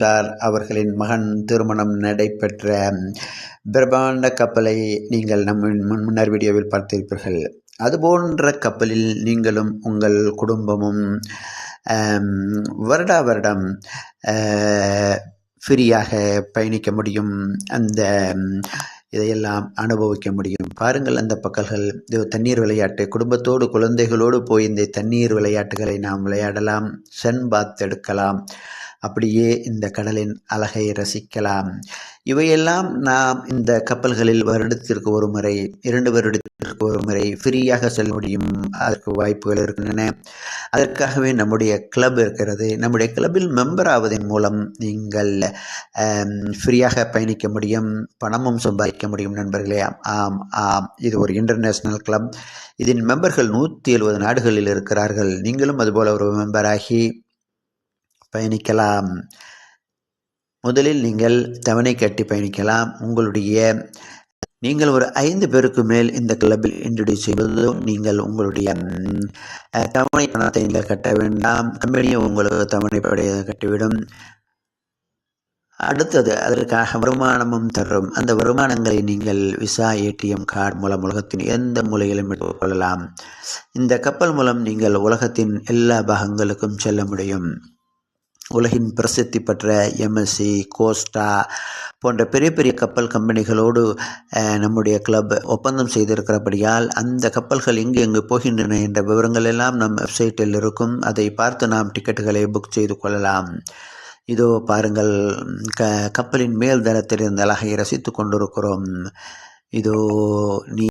Sir அவர்களின் மகன் திருமணம் நடைபெற்ற பிரம்மாண்ட கப்பலை நீங்கள் நம் முன் முன்னர் வீடியோவில் பார்த்திருப்பீர்கள். அதுபோன்ற கப்பலில் நீங்களும் உங்கள் குடும்பமும் வருடா வருடம் ஃப்ரீயாக பயணிக்க முடியும். அந்த இதையெல்லாம் அனுபவிக்க முடியும். பாருங்கள் அந்த பக்கல்கள் இது தண்ணீர் விளையாட்டு. குடும்பத்தோடு குழந்தைகளோடு போய் இந்த தண்ணீர் விளையாட்டுகளை நாம் விளையாடலாம். சன் பாத் எடுக்கலாம். அப்படியே இந்த கடலின் அழகை ரசிக்கலாம். இவையெல்லாம் நாம் இந்த கப்பல்களில் வருடத்திற்கு ஒரு முறை இரண்டு வருடத்திற்கு ஒரு முறை ஃப்ரீயாக செல்ல முடியும். அதற்கு வாய்ப்புகள் இருக்கின்றன. அதற்காகவே நம்முடைய கிளப் இருக்கிறது. நம்முடைய கிளப்பில் மெம்பர் ஆவதன் மூலம் நீங்கள் ஃப்ரீயாக பயணிக்க முடியும். பணமும் சம்பாதிக்க முடியும் நண்பர்களே. ஆம் ஆம். இது ஒரு இன்டர்நேஷ்னல் கிளப் இதன் மெம்பர்கள் நூற்றி எழுபது நாடுகளில் இருக்கிறார்கள். நீங்களும் அதுபோல் ஒரு மெம்பராகி பயணிக்கலாம். முதலில் நீங்கள் தவணை கட்டி பயணிக்கலாம். உங்களுடைய நீங்கள் ஒரு ஐந்து பேருக்கு மேல் இந்த கிளப்பில் இன்ட்ரடியூஸ் செய்வதும் நீங்கள் உங்களுடைய தவணை பணத்தை நீங்கள் கட்ட வேண்டாம். கம்பெனியும் உங்களுக்கு தவணை படைய கட்டிவிடும். அடுத்தது அதற்காக வருமானமும் தரும். அந்த வருமானங்களை நீங்கள் விசா ஏடிஎம் கார்டு மூலம் உலகத்தின் எந்த மூலையிலும் எடுத்துக்கொள்ளலாம் இந்த கப்பல் மூலம் நீங்கள் உலகத்தின் எல்லா பாகங்களுக்கும் செல்ல முடியும். உலகின் பிரசித்தி பெற்ற எம்எஸ்சி கோஸ்டா போன்ற பெரிய பெரிய கப்பல் கம்பெனிகளோடு நம்முடைய கிளப் ஒப்பந்தம் செய்திருக்கிறபடியால் அந்த கப்பல்கள் எங்கு எங்கு போகின்றன என்ற விவரங்கள் எல்லாம் நம் வெப்சைட்டில் இருக்கும். அதை பார்த்து நாம் டிக்கெட்டுகளை புக் செய்து கொள்ளலாம். இதோ பாருங்கள் க கப்பலின் மேல் தளத்தில் இருந்த அழகை ரசித்து கொண்டிருக்கிறோம். இதோ நீ